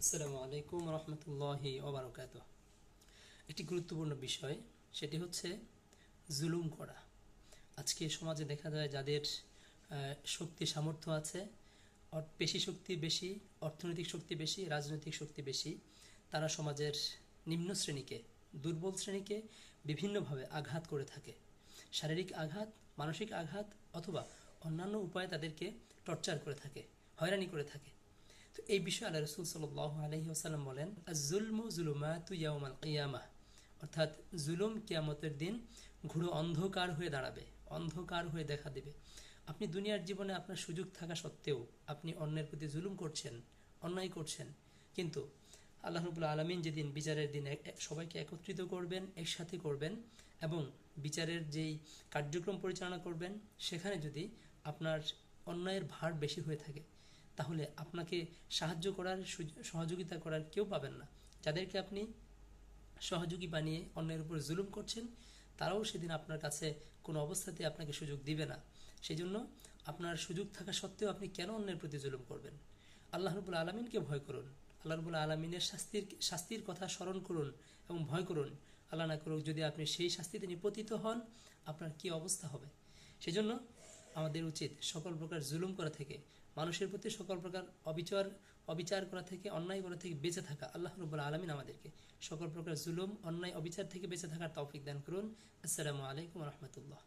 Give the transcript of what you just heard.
আসসালামু আলাইকুম রহমতুল্লাহি ওবরাকাত একটি গুরুত্বপূর্ণ বিষয়, সেটি হচ্ছে জুলুম করা। আজকে সমাজে দেখা যায় যাদের শক্তি সামর্থ্য আছে পেশি শক্তি বেশি, অর্থনৈতিক শক্তি বেশি, রাজনৈতিক শক্তি বেশি, তারা সমাজের নিম্ন শ্রেণীকে, দুর্বল শ্রেণীকে বিভিন্নভাবে আঘাত করে থাকে। শারীরিক আঘাত, মানসিক আঘাত অথবা অন্যান্য উপায়ে তাদেরকে টর্চার করে থাকে, হয়রানি করে থাকে। তো এই বিষয়ে আল্লাহ রসুল সাল আলহি বলেন জুলমু জুলুমাতু ইয়াউমাল কিয়ামা অর্থাৎ জুলুম কিয়ামতের দিন ঘুরো অন্ধকার হয়ে দাঁড়াবে, অন্ধকার হয়ে দেখা দেবে। আপনি দুনিয়ার জীবনে আপনার সুযোগ থাকা সত্ত্বেও আপনি অন্যের প্রতি জুলুম করছেন, অন্যায় করছেন। কিন্তু আল্লাহ রবুল্লা আলমিন যেদিন বিচারের দিন সবাইকে একত্রিত করবেন, একসাথে করবেন এবং বিচারের যেই কার্যক্রম পরিচালনা করবেন, সেখানে যদি আপনার অন্যায়ের ভার বেশি হয়ে থাকে তাহলে আপনাকে সাহায্য করার সহযোগিতা করার কেউ পাবেন না। যাদেরকে আপনি সহযোগী বানিয়ে অন্যের উপর জুলুম করছেন, তারাও সেদিন আপনার কাছে কোনো অবস্থাতে আপনাকে সুযোগ দিবে না। সেই জন্য আপনার সুযোগ থাকা সত্ত্বেও আপনি কেন অন্যের প্রতি জুলুম করবেন? আল্লাহ রবুল আলমিনকে ভয় করুন। আল্লাহ রবুল আলমিনের শাস্তির শাস্তির কথা স্মরণ করুন এবং ভয় করুন। আল্লাহ না করুক যদি আপনি সেই শাস্তিতে নিপতিত হন, আপনার কি অবস্থা হবে? সেজন্য আমাদের উচিত সকল প্রকার জুলুম করা থেকে, মানুষের প্রতি সকল প্রকার অবিচার অবিচার করা থেকে, অন্যায় করা থেকে বেঁচে থাকা। আল্লাহ রবুল আলমিন আমাদেরকে সকল প্রকার জুলুম, অন্যায়, অবিচার থেকে বেঁচে থাকার তৌফিক দান করুন। আসসালামু আলাইকুম রহমতুল্লাহ।